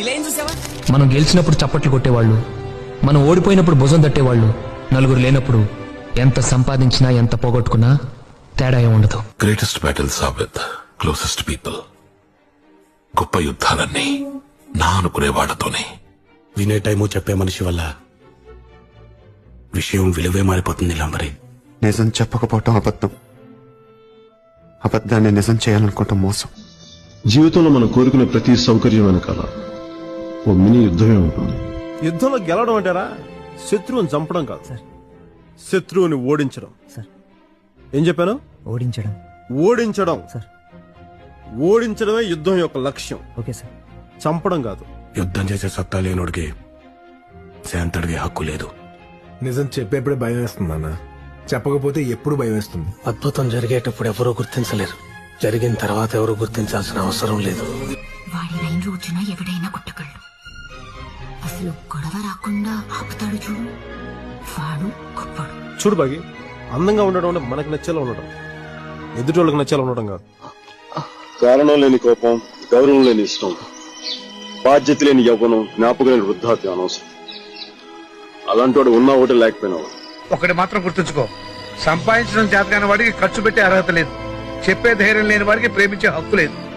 ఇలా ఏం చూసావా? మనం గెలిచినప్పుడు చప్పట్లు కొట్టేవాళ్ళు మనం ఓడిపోయినప్పుడు భుజం తట్టేవాళ్ళు నలుగురు లేనప్పుడు ఎంత సంపాదించినా ఎంత పోగొట్టుకున్నా తేడా ఏం ఉండదు. Greatest battles are with closest people గొప్ప యుద్ధాలన్నీ నా అనుకునే వాళ్ళతోనే వినే టైము చెప్పే మనిషి వల్ల విషయం విలువే మారిపోతుంది లంబరి. నిజం చెప్పకపోవటం అబద్ధం. అబద్ధాన్ని నిజం చేయాలనుకోవటం మోసం. జీవితంలో మనం కోరుకునే ప్రతి సౌకర్యం వెనకాల. ఓ మినీ యుద్ధమే ఉంటుంది. యుద్ధంలో గెలవడం అంటారా శత్రువుని చంపడం కాదు. శత్రువుని ఓడించడం. సార్. ఏం చెప్పాను? ఓడించడం. ఓడించడం. సార్. ఓడించడమే యుద్ధం యొక్క లక్ష్యం. Okay sir. చంపడం కాదు. యుద్ధం చేసే సత్తా లేనోడికి శాంతడిగే హక్కు లేదు. నిజం చెప్పేప్పుడే భయం వేస్తుంది అన్న చెప్పకపోతే ఎప్పుడు భయం వేస్తుంది? అద్భుతం జరిగేటప్పుడు ఎవరూ గుర్తించలేరు. జరిగిన తర్వాత ఎవరు గుర్తించాల్సిన అవసరం లేదు. వాడి రోజున ఎవడైనా కొట్టగలడు. అసలు గొడవ రాకుండా ఆపుతాడు చూడు. వాడు గొప్పడు. చూడు బాగి అందంగా ఉండడం అంటే మనకు నచ్చేలా ఉండడం. ఎదుటి వాళ్ళకి నచ్చేలా ఉండడం కాదు. కారణం లేని కోపం గౌరవం లేని ఇష్టం బాధ్యత లేని యవ్వనం జ్ఞాపకం లేని వృద్ధాప్యం అనవసరం. అలాంటి వాడు ఉన్నా ఒకటి లేకపోయినా ఒకటి. మాత్రం గుర్తుంచుకో. సంపాదించడం చేతకాని వాడికి ఖర్చు పెట్టే అర్హత లేదు. చెప్పే ధైర్యం లేని వాడికి ప్రేమించే హక్కు లేదు.